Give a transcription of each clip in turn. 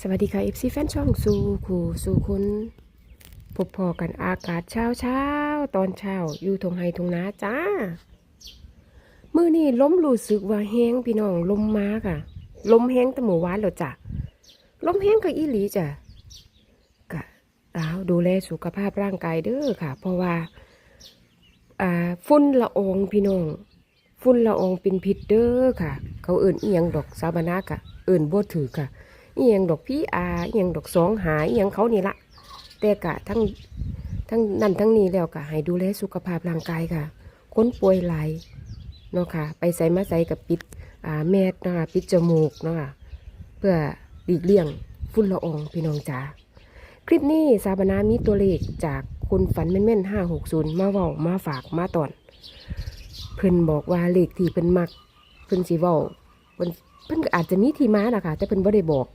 สวัสดีค่ะ FC แฟนช่องสู่ขู่สู่คุณพบพอกันอากาศเช้าเช้าตอนเช้าอยู่ทงไฮทงนาจ้ามือนี้ล้มรู้สึกว่าแห้งพี่น้องลมมากอะลมแห้งต่หมู่วานแล้วจ้ะลมแห้งก็อีหลีจ้ะกะเอาดูแลสุขภาพร่างกายเด้อค่ะ เพราะว่าอ่าฝุ่นละอองพี่น้องฝุ่นละอองเป็นพิษเด้อค่ะ เขาเอิ่นเอียงดอกซาบานากะเอิ่นบ่ถือกะ อียงดอกพี่อาอียงดอกสองหาเอียงเขานี่ละแต่กะทั้งทั้งนั่นทั้งนี้แล้วกะให้ดูแลสุขภาพร่างกายค่ะ คนป่วยหลายเนาะค่ะ ไปใส่มาใส่กับปิดอ่าแมสเนาะค่ะปิดจมูกเนาะค่ะเพื่อหลีกเลี่ยงฝุ่นละอองพี่น้องจ๋าคลิปนี้ซาบานามีตัวเลขจากคุณฝันแม่นๆห้าหกศูนย์มาเว้ามาฝากมาตอนเพิ่นบอกว่าเลขที่เพิ่นมักเพิ่นสิเว้าเพิ่นเพิ่นอาจจะมีที่มานะค่ะแต่เพิ่นบ่ได้บอก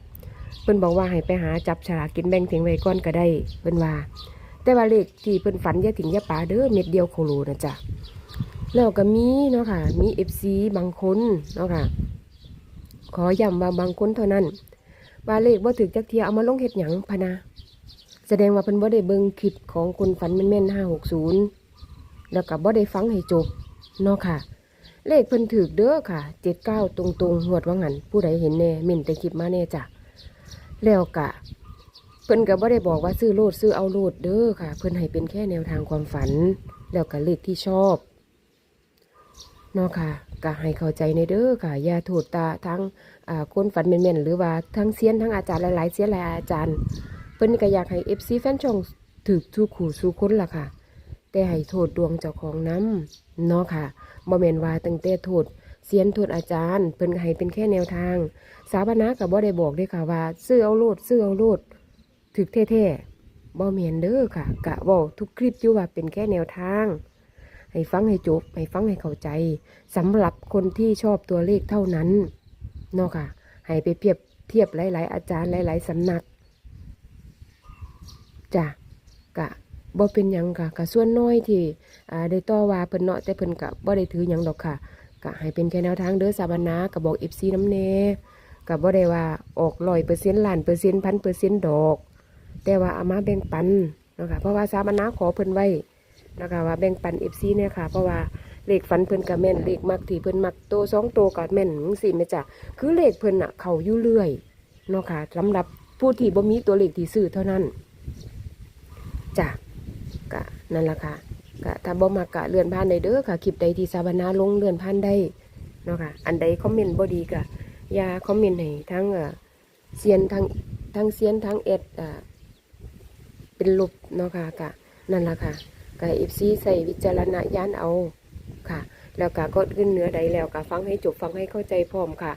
เพิ่นบอกว่าให้ไปหาจับฉลากกินแบ่งถึงไว้ก่อนก็ได้เพิ่นว่า แต่ว่าเลขที่เพิ่นฝันย่าถึงย่าป่าเด้อเม็ดเดียวโคโลนะจ๊ะแล้วก็มีเนาะค่ะ มี FC บางคนเนาะค่ะ ขอย้ำว่าบางคนเท่านั้นว่าเลขบ่ถึกจักเทียเอามาลงเฮ็ดหยังพนะ แสดงว่าเพิ่นบ่ได้เบิ่งคลิปของคนฝันแม่นๆ560แล้วก็บ่ได้ฟังให้จบเนาะค่ะ เลขเพิ่นถือเด้อค่ะเจ็ดเก้าตรงตรงๆหวดว่างันผู้ใดเห็นแน่เม่นแต่คลิปมาแน่จ้ะ แล้วกะ เพิ่นก็บ่ได้บอกว่าซื้อโลดซื้อเอาโลดเด้อค่ะ เพิ่นให้เป็นแค่แนวทางความฝัน แล้วก็เลขที่ชอบเนาะค่ะก็ให้เข้าใจในเด้อค่ะอย่าโทษตาทั้งอ่าคนฝันแม่นๆหรือว่าทั้งเซียนทั้งอาจารย์หลายๆเซียนหลายอาจารย์เพิ่นก็อยากให้ FC แฟนช่องถือทุกขู่สู่คนล่ะค่ะ แต่ให้โทษดวงเจ้าของน้ำเนาะค่ะบ่แม่นว่าตั้งแต่โทษ เสียนโทษอาจารย์ เพิ่นให้เป็นแค่แนวทาง สาบานะกับบ่ได้บอกเด้ค่ะว่าซื้อเอาโลดซื้อเอาโลดถึกแท้ๆบ่แม่นเด้อค่ะ กะเว้าทุกคลิปอยู่ว่าเป็นแค่แนวทาง ให้ฟังให้จบให้ฟังให้เข้าใจสำหรับคนที่ชอบตัวเลขเท่านั้นเนาะค่ะ ให้ไปเปรียบเทียบหลาย ๆ อาจารย์หลาย ๆสำนักจ้ะกะบ่เป็นยังค่ะก็ส่วนน้อยที่อ่าได้ต่อว่าเพิ่นเนาะแต่เพิ่นก็บ่ได้ถือยังดอกค่ะ ก็ให้เป็นแค่แนวทางเด้อสาบานาก็บบอก FC น้ำแน่ก็บ่ได้ว่าออก100%ล้านเปอร์เซ็นต์พันเปอร์เซ็นต์ดอก แต่ว่าเอามาแบ่งปันนะคะเพราะว่าสาบานาขอเพิ่นไว้นะคะว่าแบ่งปัน FC เนี่ยค่ะ เพราะว่าเลขฝันเพิ่นก็แม่นเลขมักที่เพิ่นมักโตสองโตก็แม่นจังซี่แม่จ้ะคือเลขเพิ่นน่ะเขายู่เรื่อยเนาะค่ะสำหรับผู้ที่บ่มีตัวเลขที่ซื้อเท่านั้นจ้ะกะนั่นละค่ะ กะถ้าบ่มักกะเลื่อนผ่านได้เด้อค่ะคลิปใดที่สาบานาลงเลื่อนผ่านได้เนาะค่ะอันใดคอมเมนต์บ่ดีกะอย่าคอมเมนต์ให้ทั้งเซียนทั้งทั้งเซียนทั้งเอ็ดอ่าเป็นลบเนาะค่ะกะนั่นละค่ะกะ FC ใส่วิจารณญาณเอาค่ะ แล้วกะก็ขึ้นเนื้อใดแล้วกะฟังให้จบฟังให้เข้าใจพร้อมค่ะ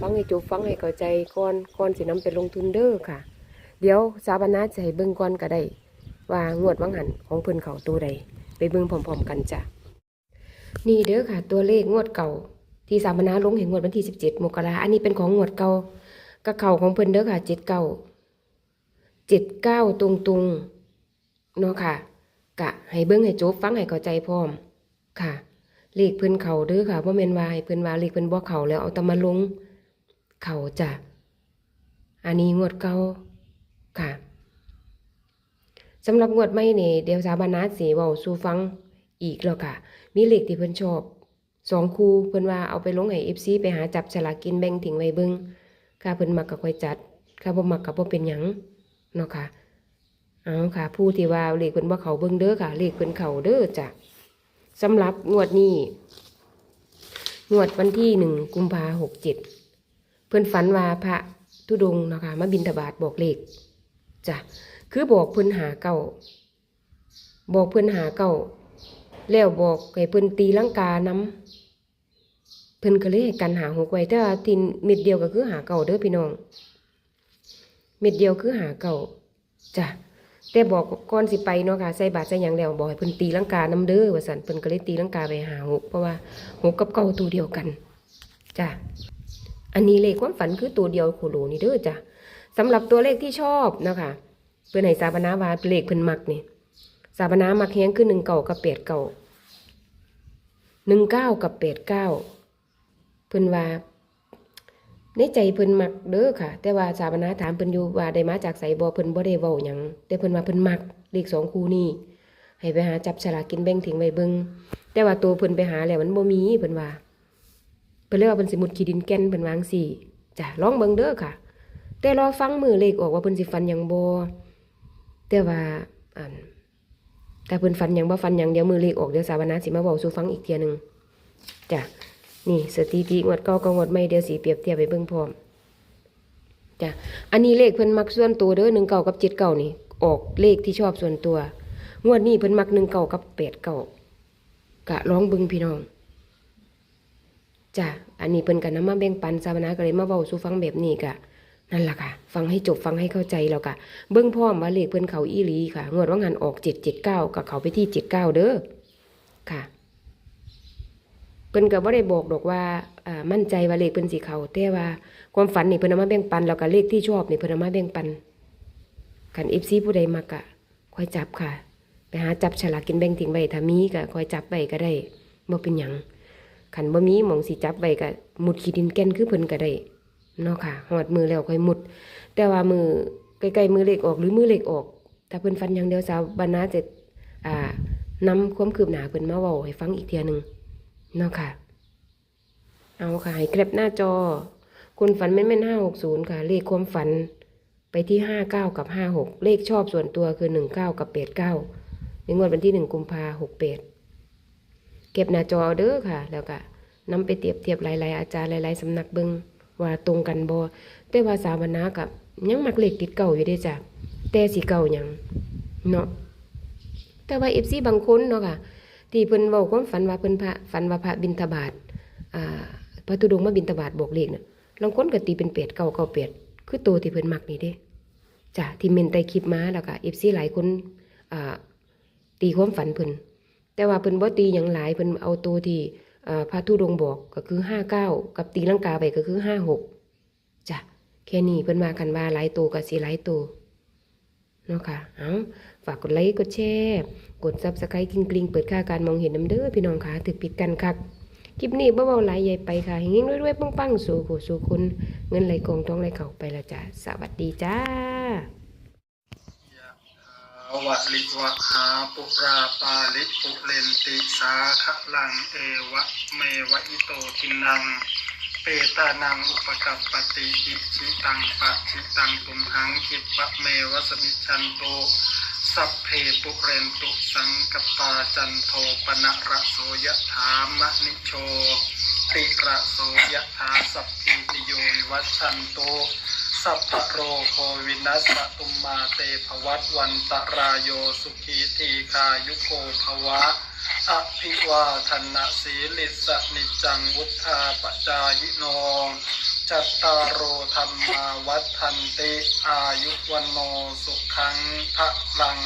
ฟังให้จบฟังให้เข้าใจก่อนก่อนสินำไปลงทุนเด้อค่ะ เดี๋ยวสาบานาจะให้เบิ่งก่อนก็ได้ ว่างวดวังหันของเพิ่นเขาตัวใด ไปเบิ่งพร้อมๆกันจ้ะนี่เด้อค่ะ ตัวเลขงวดเก่า ที่สามนาลงเห็นงวดวันที่สิบเจ็ดมกราอันนี้เป็นของงวดเก่าก็เข่าของเพิ่นเด้อค่ะเจ็ดเก้าเจ็ดเก้าตรงตรงๆเนาะค่ะ กะให้เบิ่งให้จบฟังให้เข้าใจพร้อม ค่ะเลขเพิ่นเข่าเด้อค่ะว่าแม่นวาให้เพิ่นวาเลขเพิ่นบ่เข่าแล้วเอาแตมาลงเข่าจ้ะอันนี้งวดเก่าค่ะ สำหรับงวดไม่เนี่ยเดี๋ยวสาบานาสีเว้าสู่ฟังอีกแล้วค่ะ มีเลขที่เพิ่นชอบสองคู่เพิ่นว่าเอาไปลงให้ FC ไปหาจับฉลากกินแบ่งทิ้งไว้เบิงค่ะเพิ่นมักก็ค่อยจัดค่ะบ่มักก็บ่เป็นหยังเนาะค่ะเอาค่ะ ผู้ที่ว่าเลขเพิ่นบ่าเขาเบิ่งเด้อค่ะเลขเพิ่นเขาเด้อจ้ะสำหรับงวดนี้งวดวันที่หนึ่งกุมภาหกเจ็ดเพิ่นฝันว่าพระธุดงเนาะค่ะมาบิณฑบาตบอกเลขจ้ะ คือบอกเพิ่นหาเก่าบอกเพิ่นหาเก่าแล้วบอกให้เพิ่นตีลังกานำเพิ่นก็เลยให้กันหาหกไว้แต่ว่าทินเม็ดเดียวก็คือหาเก่าเด้อพี่น้อง เม็ดเดียวคือหาเก่าจ้ะแต่บอกก่อนสิไปเนาะค่ะใส่บาตรใส่หยังแล้วบอกให้เพิ่นตีลังกาน้ำเด้อว่าซั่นเพิ่นก็เลยตีลังกาไปหาหกเพราะว่าหกกับเก่าตัวเดียวกันจ้ะอันนี้เลขความฝันคือตัวเดียวโคโลนี่เด้อจ้ะสำหรับตัวเลขที่ชอบเนาะค่ะ เพื่อนให้สาบนาวาเลขเพิ่นมักนี่สาบนามักแฮงคือหนึ่งเก่ากับแปดเก่าหนึ่งเก้ากับแปดเก้าเพิ่นว่าในใจเพิ่นมักเด้อค่ะ แต่ว่าสาปนาถามเพิ่นอยู่ว่าได้มาจากไสบ่เพิ่นบ่ได้เว้าหยังแต่เพิ่นว่าเพิ่นมักเลขสองคู่นี้ให้ไปหาจับฉลากกินแบ่งทิ้งไว้เบิ่งแต่ว่าตัวเพิ่นไปหาแล้วมันบ่มีเพิ่นว่าเพิ่นเลยกว่าเพิ่นสิมุดขี้ดินแก่นเพิ่นวางซี่จ้ะลองเบิ่งเด้อค่ะ แต่รอฟังมือเลขออกว่าเพิ่นสิฟันหยังบ่ แต่ว่าอันแต่เพิ่นฟันยังบ่ฟันยังเดี๋ยวมือเลขออกเดี๋ยวสาปนาสิมาเว้าสู่ฟังอีกเที่ยหนึงจ้ะนี่สถิติงวดเก่ากับงวดใหม่เดี๋ยวสีเปรียบเทียบไปเบิ่งพร้อมจ้ะอันนี้เลขเพิ่นมักส่วนตัวเด้อหนึ่งเก่ากับเจ็ดเก่านี่ ออกเลขที่ชอบส่วนตัว งวดนี้เพิ่นมักหนึ่งเก่ากับแปดเก่ากะร้องบิ่งพี่น้องจ้ะอันนี้เพิ่นก็นำมาแบ่งปันสาวนาก็เลยมาเว้าสู่ฟังแบบนี้กะ นั่นแหละค่ะ ฟังให้จบฟังให้เข้าใจแล้วกะเบิ่งพร้อมาเลขเพิ่นเขาอีหลีค่ะ งวดว่างานออกเจ็ดเจ็ดเก้ากับเขาไปที่เจ็ดเก้าเด้อค่ะ เพิ่นก็บ่ได้บอกดอกว่าอ่ามั่นใจว่าเลขเพิ่นสิเขาแต่ว่าความฝันนี่เพิ่นเอามาแบ่งปันแล้วก็เลขที่ชอบนี่เพิ่นเอามาแบ่งปันคัน FC ผู้ใดมักอะคอยจับค่ะ ไปหาจับฉลากกินแบ่งทิ้งไว้ถ้ามีก็คอยจับไว้ก็ได้บ่เป็นหยังคันบ่มีหมองสิจับไว้ก็มุดขี้ดินแก่นคือเพิ่นก็ได้ เนาะค่ะฮอดมือแล้วค่อยมุดแต่ว่ามือใกล้ๆมือเลขออกหรือมือเลขออกถ้าเพิ่นฟันอย่างเดียวสาวบรรณาจะอ่านำความคืบหนาเพิ่นมาเว้าให้ฟังอีกเทื่อหนึงเนาะค่ะ เอาค่ะให้แคปหน้าจอ คุณฝันแม่นแม่นห้าหกศูนย์ค่ะ เลขความฝันไปที่ห้าเก้ากับห้าหกเลขชอบส่วนตัวคือหนึ่งเก้ากับแปดเก้าในงวดวันที่หนึ่งกุมภาหกแปดเก็บหน้าจอเอาเด้อค่ะ แล้วก็นำไปเทียบเทียบหลาย ๆ อาจารย์หลาย ๆสำนักเบิง ว่าตรงกันบ่แต่ว่าสาวนากับยังมักเลขติดเก่าอยู่เด้จ้ะแต่สีเก่ายังเนาะแต่ว่าเอฟซีบางคนเนาะค่ะที่เพิ่นเว้าความฝันว่าเพิ่นพระฝันว่าพระบิณฑบาตอ่าพระธุดงค์มาบิณฑบาตบอกเลขน่ะลางค้นก็ตีเป็น8 9 9 8คือตัวที่เพิ่นมักนี่เด้จ้ะที่เมนใต้คลิปมาแล้วก็ FC หลายคนอ่าตีความฝันเพิ่นแต่ว่าเพิ่นบ่ตีหยังหลายเพิ่นเอาตัวที่ พระธุดงบอกก็คือ59กับตีลังกาไปก็คือ56จ้ะแค่นี้เพิ่นว่ากันว่าหลายตัวก็สิหลายตัวเนาะค่ะ เอาฝากกดไลค์กดแชร์กดซับสไครต์กริงกริงเปิดค่าการมองเห็นน้ำเด้อพี่น้องค่ะถือปิดกันคักคลิปนี้เบาๆหลายใหญ่ไปค่ะเฮงๆรวยๆปังๆ สู่ผู้สู่คนเงินไหลกองทองไหลเข่าไปละจ้าสวัสดีจ้า วะลิวะหาปุราปาลิปุเรนติสาคะลังเอวะเมวะอิโตทินัง เปตานังอุปกัปปติอิชิตังปะชิตังตุมหังคิปะเมวะสมิจันโตสัพเพปุเรนตุสังกปาจันโทปนะระโสยะถามะนิโชติระโสยะถาสัพพิติโยวัชันโต สัพพโรโควินัสสตุมมาเตภวัตวันตรายโยสุขีทีคายุโกภวะ อภิวาทนาสีลิสนิจจังวุธาปจายโนจัตตารโอธรรมาวัฏทันติ อายุวันโนสุขังพระลัง